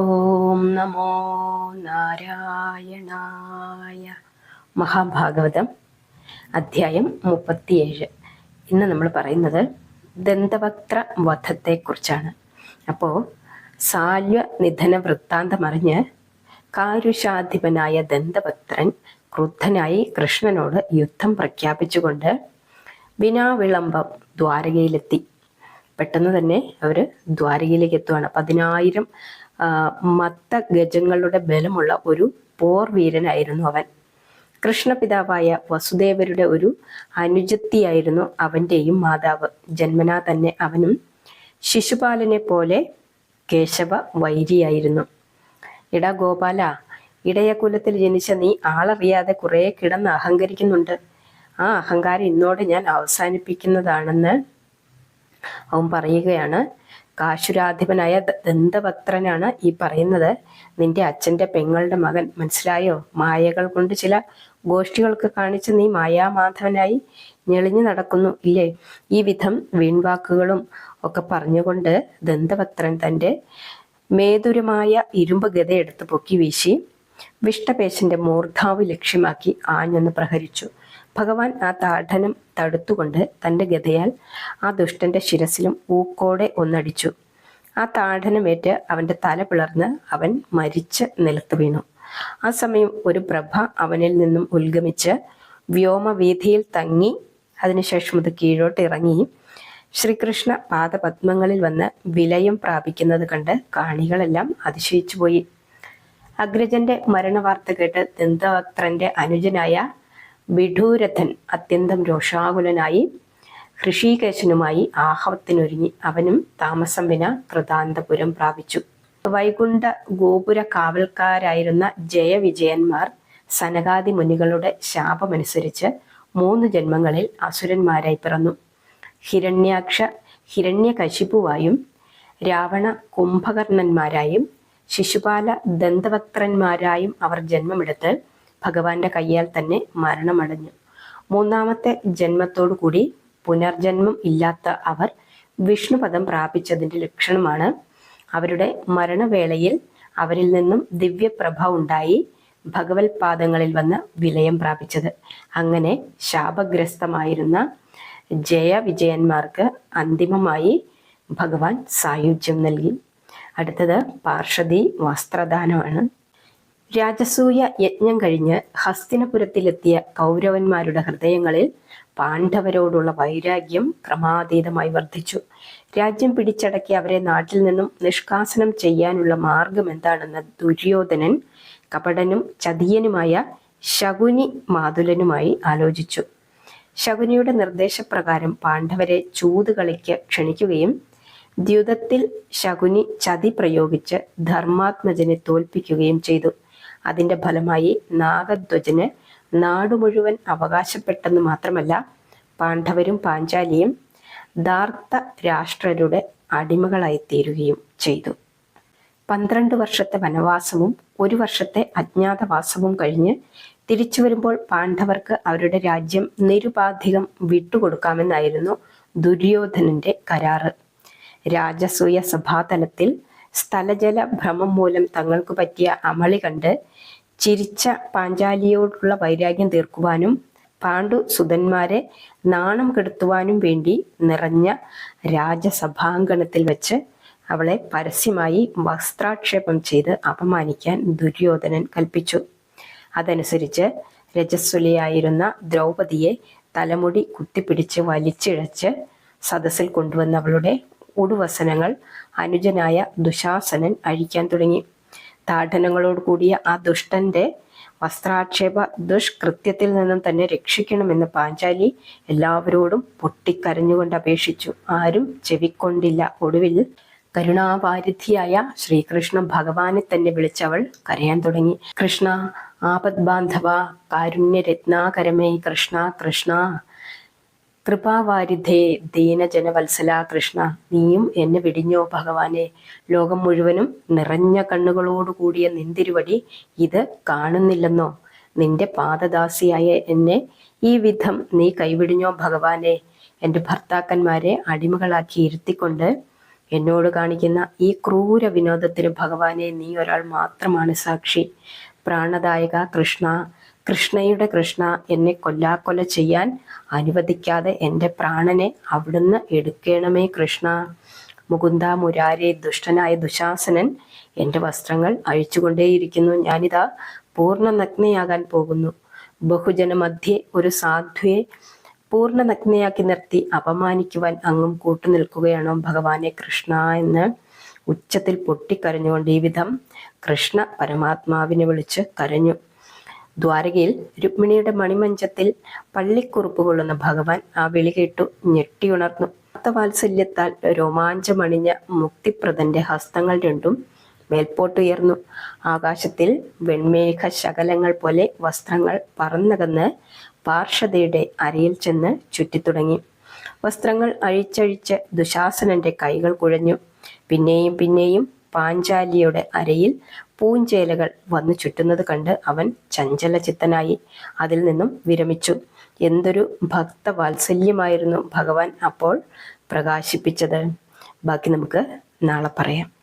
ഓം നമോ നാരായണായ മഹാഭാഗവതം അധ്യായം മുപ്പത്തിയേഴ്. ഇന്ന് നമ്മൾ പറയുന്നത് ദന്തവക്ത്ര വധത്തെക്കുറിച്ചാണ്. അപ്പോൾ സാല്വ നിധന വൃത്താന്തമറിഞ്ഞ് കാരുഷാധിപനായ ദന്തവക്ത്രൻ ക്രുദ്ധനായി കൃഷ്ണനോട് യുദ്ധം പ്രഖ്യാപിച്ചുകൊണ്ട് വിനാവിളംബം ദ്വാരകയിലെത്തി. പെട്ടെന്ന് തന്നെ അവർ ദ്വാരകയിലേക്ക് എത്തുകയാണ് പതിനായിരം മത്ത ഗജങ്ങളുടെ ബലമുള്ള ഒരു പോർവീരനായിരുന്നു അവൻ. കൃഷ്ണപിതാവായ വസുദേവരുടെ ഒരു അനുജത്തിയായിരുന്നു അവന്റെയും മാതാവ്. ജന്മനാ തന്നെ അവനും ശിശുപാലനെ പോലെ കേശവ വൈരിയായിരുന്നു ഇടാ ഗോപാല ഇടയകുലത്തിൽ ജനിച്ച നീ ആളറിയാതെ കുറേ കിടന്ന് അഹങ്കരിക്കുന്നുണ്ട്. ആ അഹങ്കാരം ഇന്നോട് ഞാൻ അവസാനിപ്പിക്കുന്നതാണെന്ന് അവൻ പറയുകയാണ്. കാശുരാധിപനായ ദന്തപത്രനാണ് ഈ പറയുന്നത്. നിന്റെ അച്ഛന്റെ പെങ്ങളുടെ മകൻ. മനസ്സിലായോ? മായകൾ കൊണ്ട് ചില ഗോഷ്ഠികൾക്ക് കാണിച്ച് നീ മായാമാധവനായി ഞെളിഞ്ഞു നടക്കുന്നു ഇല്ലേ? ഈ വിധം വീൺവാക്കുകളും ഒക്കെ പറഞ്ഞുകൊണ്ട് ദന്തപത്രൻ തന്റെ മേതുരമായ ഇരുമ്പ് ഗതയെടുത്ത് പൊക്കി വീശി വിഷ്ടപേശന്റെ മൂർധാവ് ലക്ഷ്യമാക്കി ആഞ്ഞൊന്ന് പ്രഹരിച്ചു. ഭഗവാൻ ആ താഠനം തടുത്തുകൊണ്ട് തന്റെ ഗതയാൽ ആ ദുഷ്ടന്റെ ശിരസിലും ഊക്കോടെ ഒന്നടിച്ചു. ആ താഠനമേറ്റ് അവന്റെ തല പിളർന്ന് അവൻ മരിച്ച് നിലത്ത് വീണു. ആ സമയം ഒരു പ്രഭ അവനിൽ നിന്നും ഉത്ഗമിച്ച് വ്യോമവീഥിയിൽ തങ്ങി അതിനുശേഷം അത് കീഴോട്ട് ഇറങ്ങി ശ്രീകൃഷ്ണ പാദപത്മങ്ങളിൽ വന്ന് വിലയം പ്രാപിക്കുന്നത് കണ്ട് കാണികളെല്ലാം അതിശയിച്ചു പോയി അഗ്രജന്റെ മരണവാർത്ത കേട്ട് ദന്തവക്ത്രന്റെ അനുജനായ വിഡൂരഥൻ അത്യന്തം രോഷാകുലനായി ഋഷികേശനുമായി ആഹവത്തിനൊരുങ്ങി അവനും താമസം വിന കൃതാന്തപുരം പ്രാപിച്ചു. വൈകുണ്ഠ ഗോപുര കാവൽക്കാരായിരുന്ന ജയവിജയന്മാർ സനകാദി മുനികളുടെ ശാപമനുസരിച്ച് മൂന്ന് ജന്മങ്ങളിൽ അസുരന്മാരായി പിറന്നു. ഹിരണ്യാക്ഷ ഹിരണ്യകശിപുവായും രാവണ കുംഭകർണന്മാരായും ശിശുപാല ദന്തവക്രന്മാരായും അവർ ജന്മമെടുത്ത് ഭഗവാന്റെ കയ്യാൽ തന്നെ മരണമടഞ്ഞു. മൂന്നാമത്തെ ജന്മത്തോടു കൂടി പുനർജന്മം ഇല്ലാത്ത അവർ വിഷ്ണുപദം പ്രാപിച്ചതിന്റെ ലക്ഷണമാണ്. അവരുടെ മരണവേളയിൽ അവരിൽ നിന്നും ദിവ്യപ്രഭ ഉണ്ടായി ഭഗവത് പാദങ്ങളിൽ വന്ന് വിലയം പ്രാപിച്ചത്. അങ്ങനെ ശാപഗ്രസ്തമായിരുന്ന ജയവിജയന്മാർക്ക് അന്തിമമായി ഭഗവാൻ സായുജ്യം നൽകി. അടുത്തത് പാർഷദി വസ്ത്രദാനമാണ്. രാജസൂയ യജ്ഞം കഴിഞ്ഞ് ഹസ്തിനപുരത്തിലെത്തിയ കൗരവന്മാരുടെ ഹൃദയങ്ങളിൽ പാണ്ഡവരോടുള്ള വൈരാഗ്യം ക്രമാതീതമായി വർദ്ധിച്ചു. രാജ്യം പിടിച്ചടക്കി അവരെ നാട്ടിൽ നിന്നും നിഷ്കാസനം ചെയ്യാനുള്ള മാർഗം എന്താണെന്ന് ദുര്യോധനൻ കപടനും ചതിയനുമായ ശകുനി മാതുലനുമായി ആലോചിച്ചു. ശകുനിയുടെ നിർദ്ദേശപ്രകാരം പാണ്ഡവരെ ചൂതുകളിക്ക് ക്ഷണിക്കുകയും ദ്യുതത്തിൽ ശകുനി ചതി പ്രയോഗിച്ച് ധർമാത്മജനെ തോൽപ്പിക്കുകയും ചെയ്തു. അതിന്റെ ഫലമായി നാഗധ്വജന് നാടു മുഴുവൻ അവകാശപ്പെട്ടെന്ന് മാത്രമല്ല പാണ്ഡവരും പാഞ്ചാലിയും ദാർത്ത രാഷ്ട്രരുടെ അടിമകളായി തീരുകയും ചെയ്തു. പന്ത്രണ്ട് വർഷത്തെ വനവാസവും ഒരു വർഷത്തെ അജ്ഞാതവാസവും കഴിഞ്ഞ് തിരിച്ചു വരുമ്പോൾ പാണ്ഡവർക്ക് അവരുടെ രാജ്യം നിരുപാധികം വിട്ടുകൊടുക്കാമെന്നായിരുന്നു ദുര്യോധനന്റെ കരാറ്. രാജസൂയ സഭാതലത്തിൽ സ്ഥലജല ഭ്രമം മൂലം തങ്ങൾക്ക് പറ്റിയ അമളി കണ്ട് ചിരിച്ച പാഞ്ചാലിയോടുള്ള വൈരാഗ്യം തീർക്കുവാനും പാണ്ഡു സുതന്മാരെ നാണം കെടുത്തുവാനും വേണ്ടി നിറഞ്ഞ രാജസഭാങ്കണത്തിൽ വെച്ച് അവളെ പരസ്യമായി വസ്ത്രാക്ഷേപം ചെയ്ത് അപമാനിക്കാൻ ദുര്യോധനൻ കൽപ്പിച്ചു. അതനുസരിച്ച് രജസ്വലിയായിരുന്ന ദ്രൗപതിയെ തലമുടി കുത്തിപ്പിടിച്ച് വലിച്ചിഴച്ച് സദസ്സിൽ കൊണ്ടുവന്ന അവളുടെ ഉടുവസനങ്ങൾ അനുജനായ ദുശാസനൻ അഴിക്കാൻ തുടങ്ങി. താഠനങ്ങളോട് കൂടിയ ആ ദുഷ്ടന്റെ വസ്ത്രാക്ഷേപ ദുഷ്കൃത്യത്തിൽ നിന്നും തന്നെ രക്ഷിക്കണമെന്ന് പാഞ്ചാലി എല്ലാവരോടും പൊട്ടിക്കരഞ്ഞുകൊണ്ട് അപേക്ഷിച്ചു. ആരും ചെവിക്കൊണ്ടില്ല. ഒടുവിൽ കരുണാവാരിധിയായ ശ്രീകൃഷ്ണ ഭഗവാനെ തന്നെ വിളിച്ചവൾ കരയാൻ തുടങ്ങി. കൃഷ്ണ ആപത് ബാന്ധവ കാരുണ്യരത്നാകരമേ കൃഷ്ണ കൃഷ്ണ കൃപാവാരിധേ ദീനജനവത്സല കൃഷ്ണ നീയും എന്നെ വിടിഞ്ഞോ ഭഗവാനെ. ലോകം മുഴുവനും നിറഞ്ഞ കണ്ണുകളോടുകൂടിയ നിന്തിരുവടി ഇത് കാണുന്നില്ലെന്നോ? നിന്റെ പാദദാസിയായ എന്നെ ഈ വിധം നീ കൈവിടിഞ്ഞോ ഭഗവാനെ? എന്റെ ഭർത്താക്കന്മാരെ അടിമകളാക്കി ഇരുത്തിക്കൊണ്ട് എന്നോട് കാണിക്കുന്ന ഈ ക്രൂര വിനോദത്തിന് ഭഗവാനെ നീ ഒരാൾ മാത്രമാണ് സാക്ഷി. പ്രാണദായക കൃഷ്ണ കൃഷ്ണയുടെ കൃഷ്ണ എന്നെ കൊല്ലാക്കൊല ചെയ്യാൻ അനുവദിക്കാതെ എന്റെ പ്രാണനെ അവിടുന്ന് എടുക്കണമേ കൃഷ്ണ. മുകുന്ദ മുരാരെ ദുഷ്ടനായ ദുശാസനൻ എന്റെ വസ്ത്രങ്ങൾ അഴിച്ചുകൊണ്ടേയിരിക്കുന്നു. ഞാനിതാ പൂർണ നഗ്നയാകാൻ പോകുന്നു. ബഹുജനമധ്യേ ഒരു സാധ്വയെ പൂർണ നഗ്നയാക്കി നിർത്തി അപമാനിക്കുവാൻ അങ്ങും കൂട്ടുനിൽക്കുകയാണോ ഭഗവാനെ കൃഷ്ണ എന്ന് ഉച്ചത്തിൽ പൊട്ടിക്കരഞ്ഞുകൊണ്ട് ഈ വിധം കൃഷ്ണ പരമാത്മാവിനെ വിളിച്ച് കരഞ്ഞു. ദ്വാരകയിൽ രുക്മിണിയുടെ മണിമഞ്ചത്തിൽ പള്ളിക്കുറുപ്പ് കൊള്ളുന്ന ഭഗവാൻ ആ വിളി കേട്ടു ഞെട്ടിയുണർന്നു. വാത്സല്യത്താൽ രോമാഞ്ചമണിഞ്ഞ മുക്തിപ്രദന്റെ ഹസ്തങ്ങൾ രണ്ടും മേൽപോട്ടുയർന്നു. ആകാശത്തിൽ വെൺമേഘ ശകലങ്ങൾ പോലെ വസ്ത്രങ്ങൾ പറന്നകന്ന് പാർഷതയുടെ അരയിൽ ചെന്ന് ചുറ്റിത്തുടങ്ങി. വസ്ത്രങ്ങൾ അഴിച്ചഴിച്ച് ദുശാസനന്റെ കൈകൾ കുഴഞ്ഞു. പിന്നെയും പിന്നെയും പാഞ്ചാലിയുടെ അരയിൽ പൂഞ്ചേലകൾ വന്നു ചുറ്റുന്നത് കണ്ട് അവൻ ചഞ്ചലചിത്തനായി അതിൽ നിന്നും വിരമിച്ചു. എന്തൊരു ഭക്തവാത്സല്യമായിരുന്നു ഭഗവാൻ അപ്പോൾ പ്രകാശിപ്പിച്ചത്. ബാക്കി നമുക്ക് നാളെ പറയാം.